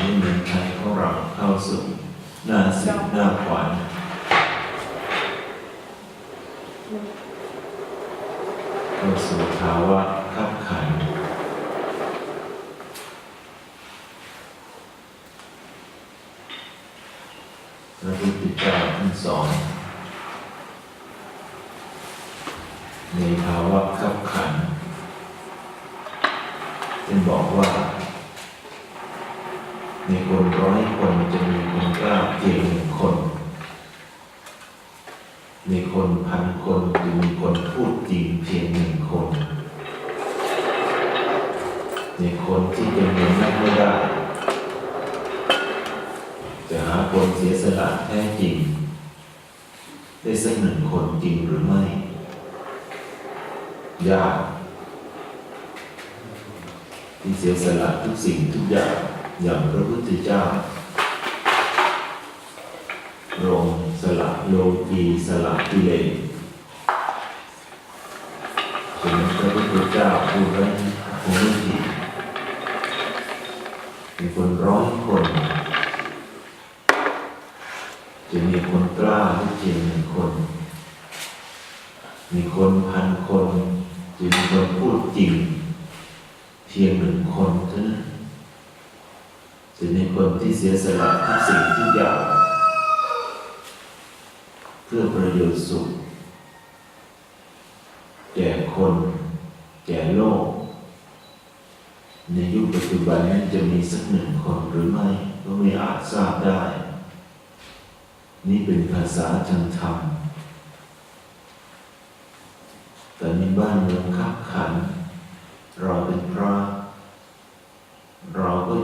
ให้เมืองไทยของเราเข้าสู่หน้าสิบหน้าขวานเข้าสู่ภาวะขับขันพระพุทธเจ้าท่านสอนในภาวะขับขันท่านบอกว่า ในคนร้อยคนจะมีคนกล้าเพียงหนึ่งคนในคนพันคนจะมีคนพูดจริงเพียงหนึ่งคนในคนที่เป็นเงินนักไม่ได้จะหาคนเสียสละแท้จริง ได้สักหนึ่งคนจริงหรือไม่ ยากที่เสียสละทุกสิ่งทุกอย่าง อย่างพระพุทธเจ้าลงสละโลกีสละกิเลสฉะนั้นพระพุทธเจ้าผู้ไร้ผู้ไม่ผิดมีคนร้อยคนจะมีคนกล้าเพียงหนึ่งคน มีคนพันคนจะมีคนพูดจริง เพียงหนึ่งคนเท่านั้น จะมีคนที่เสียสละทุกสิ่งทุกอย่าง เพื่อประโยชน์สุข แก่คน แก่โลก ในยุคปัจจุบันนั้นจะมีสักหนึ่งคนหรือไม่ก็ไม่อาจทราบได้ นี่เป็นภาษาทางธรรมแต่ในบ้านเมืองขับขันเราเป็นพระเราก็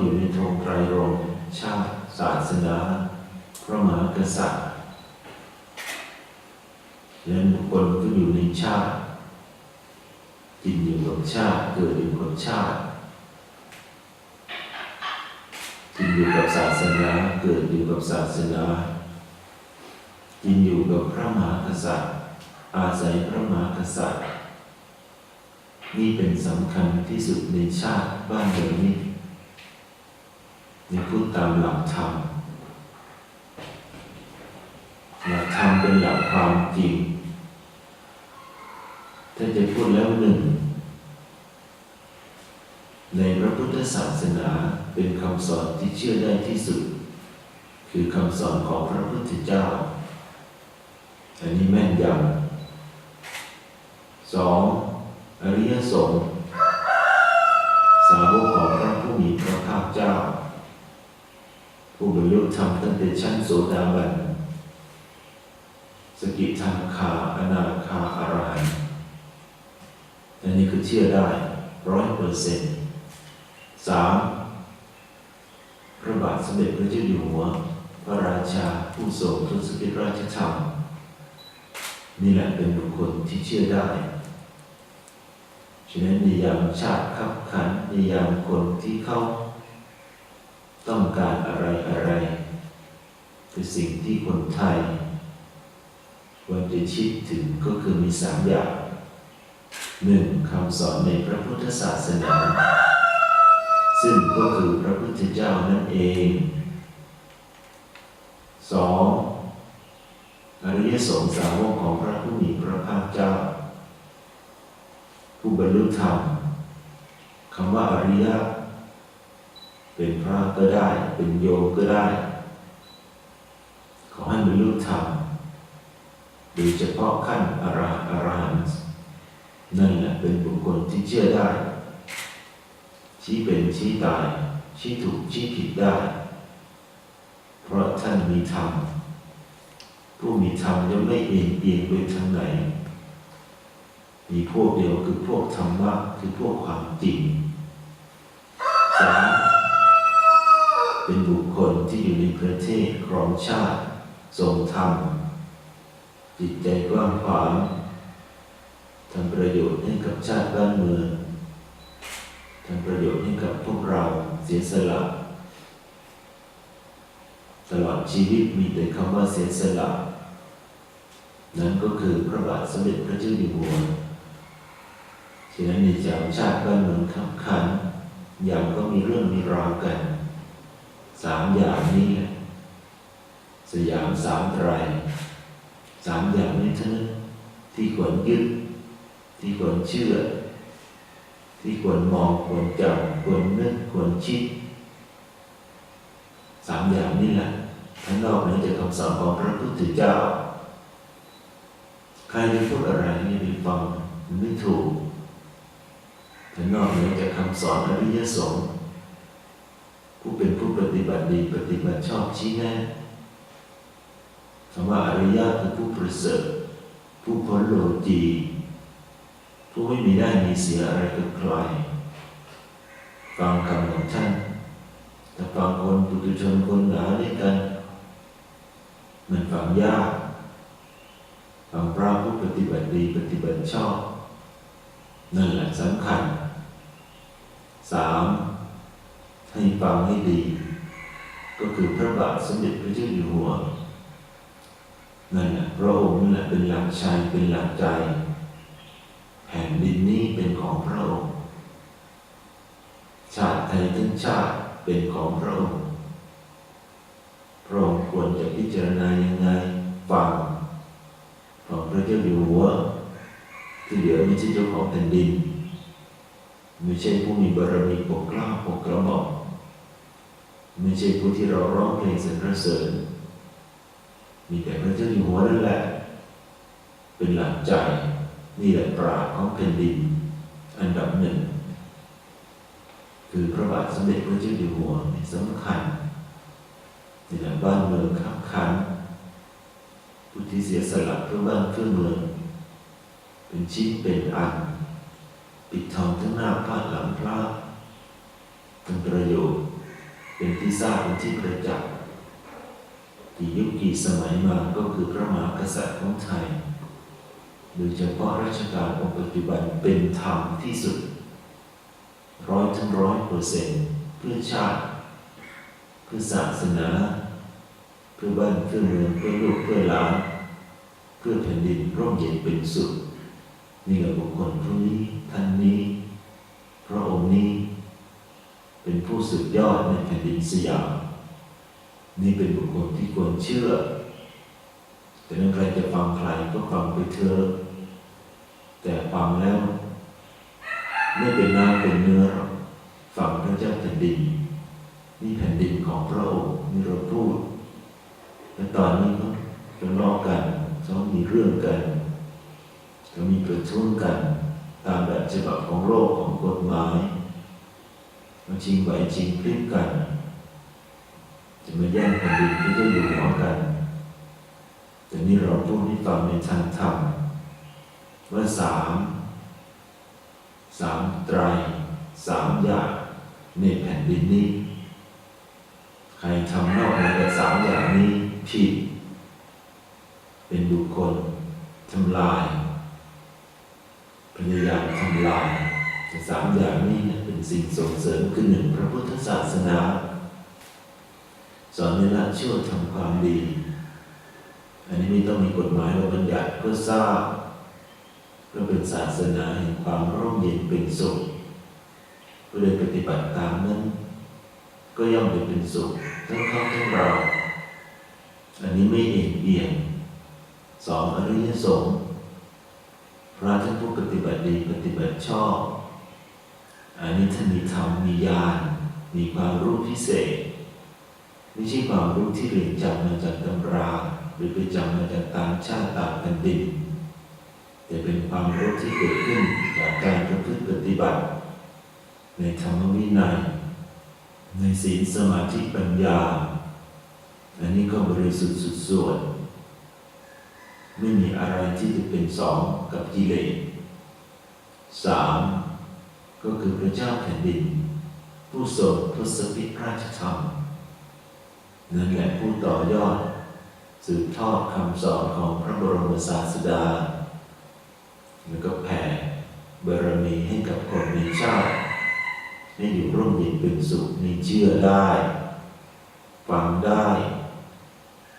อยู่ในธงไตรรงชาติศาสนาพระมหากษัตริย์และบุคคลก็อยู่ในชาติกินอยู่กับชาติเกิดอยู่กับชาติกินอยู่กับศาสนาเกิดอยู่กับศาสนากินอยู่กับพระมหากษัตริย์ อาศัยพระมหากษัตริย์ นี่เป็นสำคัญที่สุดในชาติบ้านเมืองนี้ นพูดตามหลักธรรมหลักธรรมเป็นหลักความจริง ถ้าจะพูดแล้วหนึ่ง ในพระพุทธศาสนาเป็นคำสอนที่เชื่อได้ที่สุด คือคำสอนของพระพุทธเจ้า อันนี้แม่นยำสองอริยสงฆ์สาวกของพระผู้มีพระภาคเจ้า ผู้ บรรลุธรรมตั้งแต่ชั้นโสดาบัน สกิทาคาอนาคาอารหันต์อันนี้คือเชื่อได้ร้อยเปอร์เซ็นต์สามพระบาทสมเด็จพระเจ้าอยู่หัว พระราชาผู้ทรงทศพิธราชธรรมนี่แหละเป็นบุคคลที่เชื่อได้ฉะนั้นในยามชาติขับขันในยามคนที่เข้า ต้องการอะไรอะไร คือสิ่งที่คนไทยควรจะคิดถึงก็คือมีสามอย่างหนึ่งคำสอนในพระพุทธศาสนา ซึ่งก็คือพระพุทธเจ้านั่นเองสองอริยสงสาวกของพระผู้มีพระภาคเจ้า ผู้บรรลุธรรมคำว่าอริยะ เป็นพระก็ได้ เป็นโยมก็ได้ ขอให้บรรลุธรรมโดยเฉพาะขั้นอรหันต์อรหันต์นั่นแหละเป็นบุคคลที่เชื่อได้ ชี้เป็นชี้ตาย ชี้ถูกชี้ผิดได้ เพราะท่านมีธรรมผู้มีธรรมจะไม่เอียงเอียงไปทางไหน มีพวกเดียวคือพวกธรรมะคือพวกความจริงสามเป็นบุคคลที่อยู่ในประเท ศครองชาติทรงธรรม จิตใจกว้างขวางทำประโยชน์ให้กับชาติบ้านเมืองทำประโยชน์ให้กับพวกเราเสียสละตลอดชีวิตมีแต่คำว่าเสียสละนั่นก็คือพระบาทสมเด็จพระเจ้าอยู่หัวฉะนั้นในจามชาติบ้านเมืองขับขันอย่างก็มีเรื่องมีราวกัน สามอย่างนี้ สยามสามไตรสามอย่างนี้เท่านั้นที่ควรยึดที่ควรเชื่อ ที่ควรมองควรจำควรนึกควรคิดสามอย่างนี้แหละทั้งนอกนั้จากคำสอนของพระพุทธเจ้า ใครจะพูดอะไรนี่ไปฟังไม่ถูกทั้งนอกนั้จากคำสอนอริยสงฆ์ผู้เป็นผู้ปฏิบัติดีปฏิบัติชอบชี้แนะ คำว่าอริยะคือผู้ประเสริฐผู้พ้นโลกีผู้ไม่มีได้มีเสียอะไรกับใครฟังคำของท่านแต่ฟังคนปุถุชนคนหนาด้วยกันมันฟังยากฟังพระผู้ปฏิบัติดีปฏิบัติชอบ นั่นแหละสำคัญสามให้ฟังให้ดี ก็คือพระบาทสมเด็จพระเจ้าอยู่หัว นั่นแหละพระองค์นั่นแหละเป็นหลักชัยเป็นหลักใจแผ่นดินนี้เป็นของพระองค์ ชาติไทยทั้งชาติเป็นของพระองค์พระองค์ควรจะพิจารณายังไงฟังของพระเจ้าอยู่หัวที่เหลือไม่ใช่เจ้าของแผ่นดินไม่ใช่ผู้มีบารมีปกกล้าปกกระหม่อมไม่ใช่ผู้ที่เราร้องเพลงสรรเสริญ มีแต่พระเจ้าอยู่หัวนั่นแหละ เป็นหลักใจ นี่แหละปราชญ์ของแผ่นดิน อันดับหนึ่ง คือพระบาทสมเด็จพระเจ้าอยู่หัวนี่สำคัญนี่แหละบ้านเมืองขับขันผู้ที่เสียสละเพื่อบ้านเพื่อเมือง เป็นชิ้นเป็นอัน ปิดทองทั้งหน้าพระหลังพระเป็นประโยชน์เป็นที่ทราบเป็นที่ประจักษ์ กี่ยุคกี่สมัยมาก็คือพระมหากษัตริย์ของไทยโดยเฉพาะราชการองค์ปัจจุบันเป็นธรรมที่สุด ร้อยทั้งร้อยเปอร์เซ็นต์เพื่อชาติ เพื่อศาสนา เพื่อบ้านเพื่อเมืองเพื่อลูกเพื่อหลานเพื่อแผ่นดินร่มเย็นเป็นสุขนี่แหละบุคคลผู้นี้ท่านนี้ พระองค์นี้ เป็นผู้สุดยอดในแผ่นดินสยาม นี่เป็นบุคคลที่ควรเชื่อ แต่นั้นใครจะฟังใครก็ฟังไปเถอะแต่ฟังแล้ว ไม่เป็นน้ำเป็นเนื้อหรอกฟังพระเจ้าแผ่นดินนี่แผ่นดินของพระองค์นี่เราพูดแต่ตอนนี้เขาทะเลาะกันเขามีเรื่องกันเขามีประท้วงกัน ตามแบบฉบับของโลกของกฎหมายมาชิงไหวชิงพลิกกัน จะมาแย่งแผ่นดินที่จะอยู่หัวกันแต่นี่เราพูดให้ฟังในทางธรรมว่าสามสามไตรสามอย่างในแผ่นดินนี้ ใครทำนอกเหนือจากสามอย่างนี้ผิดเป็นบุคคลทำลายพยายามทำลายแต่สามอย่างนี้เป็นสิ่งส่งเสริมคือหนึ่งพระพุทธศาสนา สอนในละชั่วทำความดี อันนี้ไม่ต้องมีกฎหมายเราบัญญัติก็ทราบก็เป็นศาสนาแห่งความร่มเย็นเป็นสุขผู้ใดปฏิบัติตามนั้น ก็ย่อมได้เป็นสุขทั้งเขาทั้งเรา อันนี้ไม่เอ็นเอียงสองอริยสงฆ์พระท่านผู้ปฏิบัติดีปฏิบัติชอบ อันนี้ท่านมีธรรมมีญาณมีความรู้พิเศษ ไม่ใช่ความรู้ที่เรียนจำมาจากตำรา หรือไปจำมาจากตามชาติตามแผ่นดิน แต่เป็นความรู้ที่เกิดขึ้นจากการประพฤติปฏิบัติ ในธรรมวินัย ในศีลสมาธิปัญญา อันนี้ก็บริสุทธิ์สุดส่วน ไม่มีอะไรที่จะเป็นสองกับกิเลสสามก็คือพระเจ้าแผ่นดิน ผู้ทรงทศพิธราชธรรม นั่นแหละผู้ต่อยอด สืบทอดคำสอนของพระบรมศาสดา แล้วก็แผ่บารมีให้กับคนในชาติให้อยู่ร่มเย็นเป็นสุขนี่เชื่อได้ ฟังได้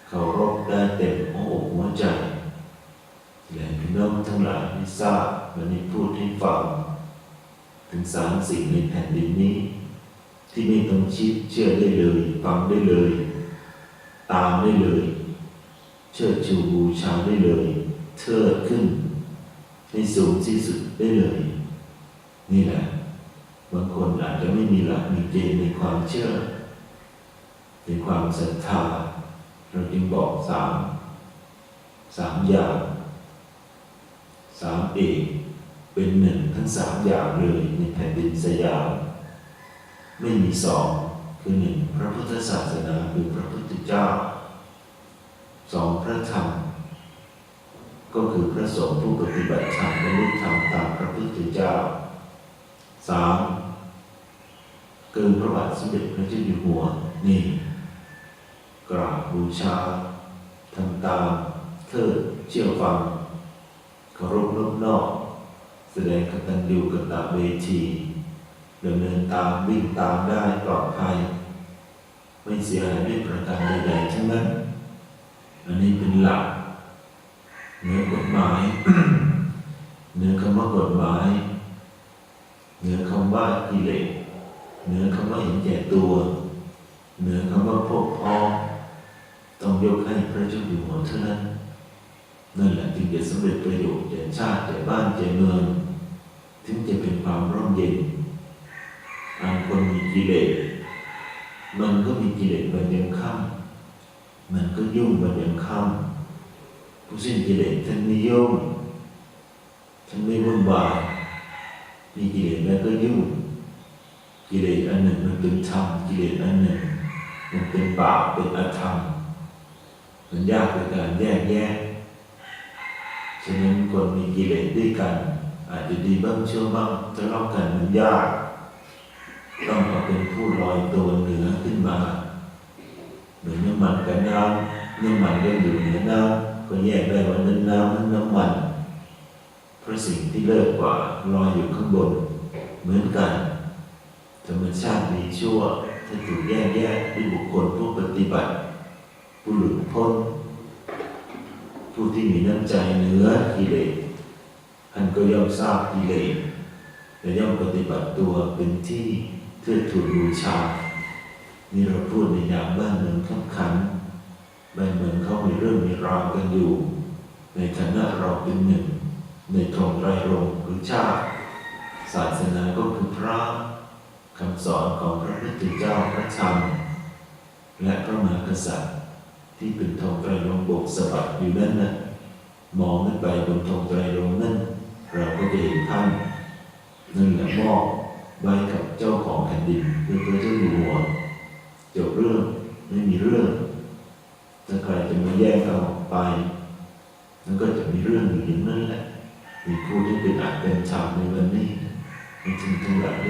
เคารพได้เต็มอกหัวใจและพี่น้องทั้งหลายที่ทราบวันนี้พูดให้ฟัง ถึงสามสิ่งในแผ่นดินนี้ ที่ไม่ต้องคิดเชื่อได้เลย ฟังได้เลย ตามได้เลย เชิดชูบูชาได้เลย เทิดขึ้น ให้สูงที่สุดได้เลย นี่แหละบางคนอาจจะไม่มีหลักมีเกณฑ์ในความเชื่อในความศรัทธาเราจึงบอกสามสามอย่างสามเอกเป็นหนึ่งทั้งสามอย่างเลยในแผ่นดินสยามไม่มีสอง คือหนึ่งพระพุทธศาสนาคือพระพุทธเจ้าสองพระธรรม ก็คือพระสงฆ์ผู้ปฏิบัติธรรมและรู้ธรรมตามพระพุทธเจ้าสามเกินพระบาทสมเด็จพระเจ้าอยู่หัวนี่กราบบูชาทำตามเทิดเชื่อฟังเคารพนอบนอก แสดงกตัญญูกตเวที ดำเนินตามวิ่งตามได้ปลอดภัย ไม่เสียหายด้วยประการใดๆทั้งนั้น อันนี้เป็นหลักเหนือกฎหมายเหนือคำว่ากฎหมายเหนือคำว่ากิเลสเหนือคำว่าเห็นแก่ตัวเหนือคำว่าพวกพ้องต้องยกให้พระเจ้าอยู่หัวเท่านั้นนั่นแหละจึงจะสำเร็จประโยชน์แก่ชาติแก่บ้านแก่เมืองถึงจะเป็นความร่มเย็น คนมีกิเลสมันก็มีกิเลสบันยังค่ำมันก็ยุ่งบันยังค่ำผู้สิ้นกิเลสท่านไม่ยุ่งท่านไม่วุ่นวายมีกิเลสแล้วก็ยุ่งกิเลสอันหนึ่งมันเป็นธรรมกิเลสอันหนึ่ง มันเป็นบาปเป็นอธรรมมันยากในการแยกแยะฉะนั้นคนมีกิเลสด้วยกัน อาจจะดีบ้างเชั่วบ้างทะเลาะกันมันยาก ต้องมาเป็นผู้ลอยตัวเหนือขึ้นมาเหมือนน้ำมันกับน้ำน้ำมันก็อยู่เหนือน้ำก็แยกได้ว่านั้นน้ำนั้นน้ำมันเพราะสิ่งที่เลิกกว่าลอยอยู่ข้างบน เหมือนกันธรรมชาติมีชั่วถ้าถูกแยกแยะด้วยบุคคลผู้ปฏิบัติ ผู้หลุดพ้น ผู้ที่มีน้ำใจเหนือกิเลสท่านก็ย่อมทราบกิเลสและย่อมปฏิบัติตัวเป็นที่ ทือทูนบูชา นี่เราพูดในยามบ้านเมืองขับขันบ้านเมืองเขามีเรื่องมีราวกันอยู่ ในฐานะเราเป็นหนึ่ง ในธงไรรงหรือชาติศาสนาก็คือพระคำสอนของพระพุทธเจ้าพระธรรมและพระมหากษัตริย์ ที่เป็นธงไตรรงบกสะบัดอยู่นั่นนะมองขึ้นไปบนธงไตรรงนั่น เราก็จะเห็นท่านนั่นแหละมอบ ไว้กับเจ้าของแผ่นดินคือพระเจ้าอยู่หัวจบเรื่องไม่มีเรื่องถ้าใครจะมาแย่งเราไปมันก็จะมีเรื่องอยู่อย่างนั้นแหละมีผู้ที่เป็นอาจเป็นชาวในวันนี้มีถึงทั้งหลาย